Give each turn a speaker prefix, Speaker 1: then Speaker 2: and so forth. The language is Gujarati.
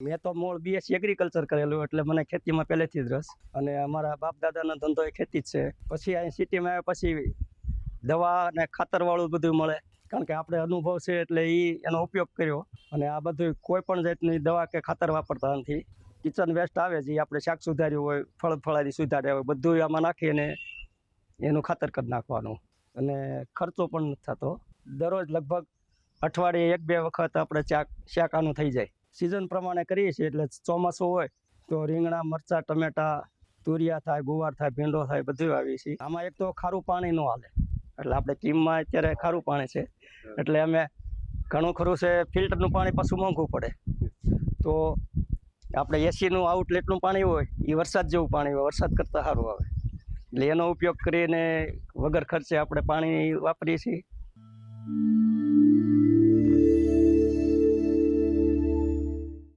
Speaker 1: મેં તો મૂળ બીએસસી એગ્રીકલ્ચર કરેલું એટલે મને ખેતીમાં પહેલેથી જ રસ. અને અમારા બાપ દાદાનો ધંધો એ ખેતી જ છે. પછી અહીં સિટીમાં આવ્યા પછી દવા અને ખાતરવાળું બધું મળે. કારણ કે આપણે અનુભવ છે એટલે એ એનો ઉપયોગ કર્યો. અને આ બધું કોઈ પણ જાતની દવા કે ખાતર વાપરતા નથી. કિચન વેસ્ટ આવે જે આપણે શાક સુધાર્યું હોય, ફળ ફળારી સુધાર્યા હોય બધું આમાં નાખીને એનું ખાતર કરી નાખવાનું. અને ખર્ચો પણ નથી થતો. દરરોજ લગભગ અઠવાડિયે એક બે વખત આપણે ચાક, શાક આનું થઈ જાય. સિઝન પ્રમાણે કરીએ છીએ એટલે ચોમાસું હોય તો રીંગણા, મરચાં, ટમેટા, તુરિયા થાય, ગુવાર થાય, ભીંડો થાય બધું આવીએ છીએ. આમાં એક તો ખારું પાણી ન હાલે. એટલે આપણે કીમમાં અત્યારે ખારું પાણી છે. એટલે અમે ઘણું ખરું છે ફિલ્ટરનું પાણી પાછું મોંઘું પડે. તો આપણે એસીનું આઉટલેટનું પાણી હોય એ વરસાદ જેવું પાણી હોય, વરસાદ કરતાં સારું આવે. એટલે એનો ઉપયોગ કરીને વગર ખર્ચે આપણે પાણી વાપરીએ છીએ.